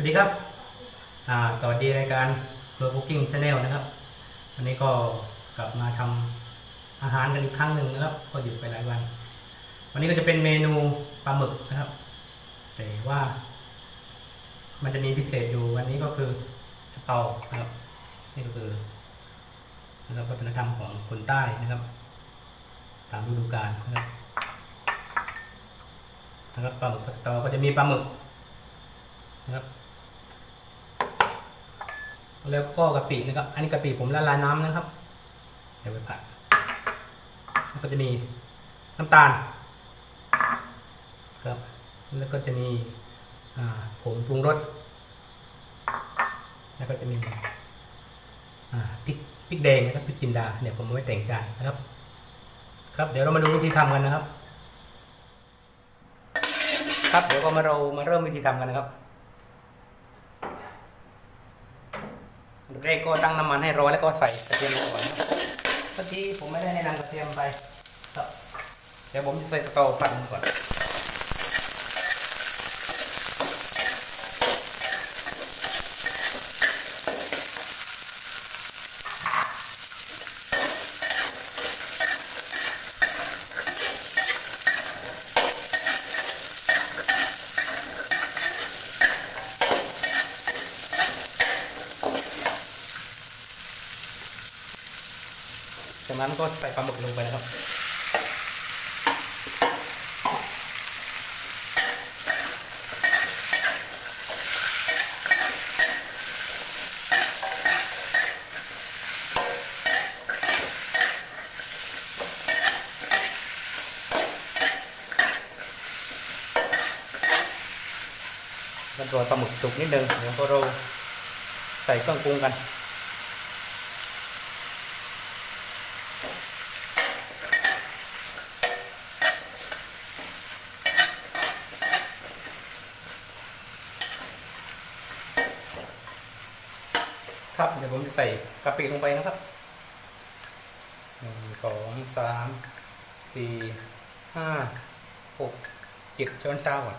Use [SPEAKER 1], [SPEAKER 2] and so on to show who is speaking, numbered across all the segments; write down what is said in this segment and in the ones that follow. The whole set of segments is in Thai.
[SPEAKER 1] วัสดีครับสวัสดีรายการเ u อร์ Cooking Channel นะครับ วันนี้ก็กลับมาทำอาหารกันอีกครั้งหนึ่งนะครับ ก็หยุดไปหลายวัน วันนี้ก็จะเป็นเมนูปลาหมึกนะครับ แต่ว่า มันจะมีพิเศษอยู่วันนี้ก็คือสตอนะครับ นี่ก็คือนะครับวัฒนธรรมของคนใต้นะครับ ตามฤดูกาลนะครับนะครับปลาหมึกสตอก็จะมีปลาหมึกนะครับ แล้วก็กะปินะครับ อันนี้กะปิผมละลายน้ำนะครับ เดี๋ยวไปผัดแล้วก็จะมีน้ำตาลครับ แล้วก็จะมีผงปรุงรส แล้วก็จะมีพริกพริกแดงนะครับพริกจินดาเดี๋ยผมไว้แต่งจานนะครับ ครับ เดี๋ยวเรามาดูวิธีทำกันนะครับ ครับเดี๋ยวก็มาเรามาเริ่มวิธีทำกันนะครับ อันดับ แรกก็ตั้งน้ำมันให้ร้อนแล้วก็ใส่กระเทียมลงก่อนนะครับเมื่อกี้ผมไม่ได้แนะนำกระเทียมไปเดี๋ยวผมจะใส่สตอผัดมันก่อน นั้นก็ใส่ปลาหมึกลงไปนะครับมันรอปลาหมึกสุกนิดนึงเดี๋ยวก็เราใส่เครื่องปรุงกัน ครับเดี๋ยวผมจะใส่กะปิลงไปนะครับหนึ่งสองสามสี่ห้าหกเจ็ดช้อนชาก่อน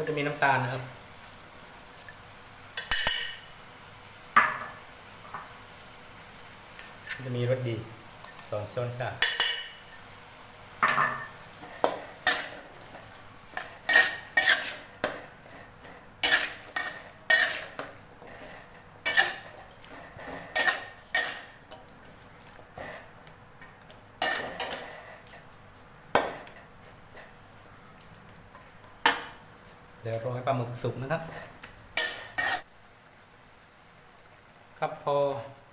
[SPEAKER 1] ก็จะมีน้ำตาลนะครับ จะมีรสดีสองช้อนชา เดี๋ยวรอให้ปลาหมึกสุกนะครับ ครับพอ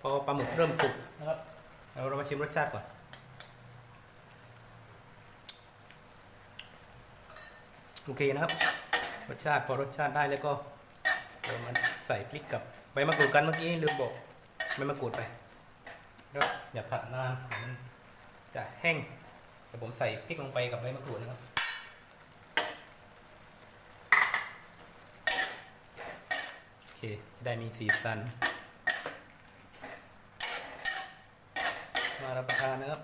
[SPEAKER 1] พอปลาหมึกเริ่มสุกนะครับเราเรามาชิมรสชาติก่อนโอเคนะครับ รสชาติพอรสชาติได้แล้วก็เรามาใส่พริกกับใบมะกรูดกันเมื่อกี้ลืมบอกใบมะกรูดไปแล้วอย่าผัดนานมันจะแห้งเดี๋ยวผมใส่พริกลงไปกับใบมะกรูดนะครับ โอ เค ได้มีสีสัน มารับประทานนะครับ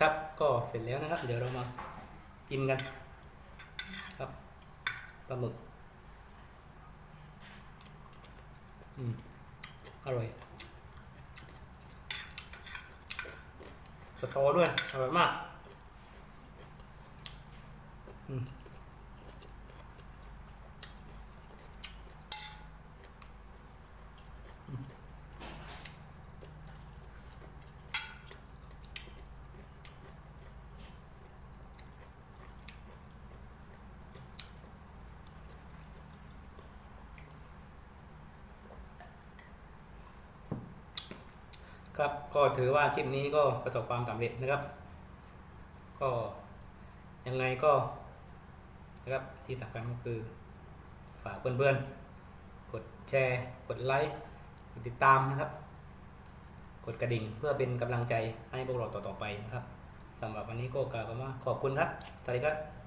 [SPEAKER 1] ครับก็เสร็จแล้วนะครับ เดี๋ยวเรามากินกันครับปลาหมึก อร่อย สตอด้วย อร่อยมาก อืม ครับก็ถือว่าคลิปนี้ก็ประสบความสำเร็จนะครับ ก็ยังไงก็นะครับที่สำคัญก็คือฝากเพื่อนๆ กดแชร์ กดไลค์ กดติดตามนะครับ กดกระดิ่งเพื่อเป็นกำลังใจให้พวกเราต่อๆไปนะครับสำหรับวันนี้ก็กล่าวคำว่าขอบคุณครับ สวัสดีครับ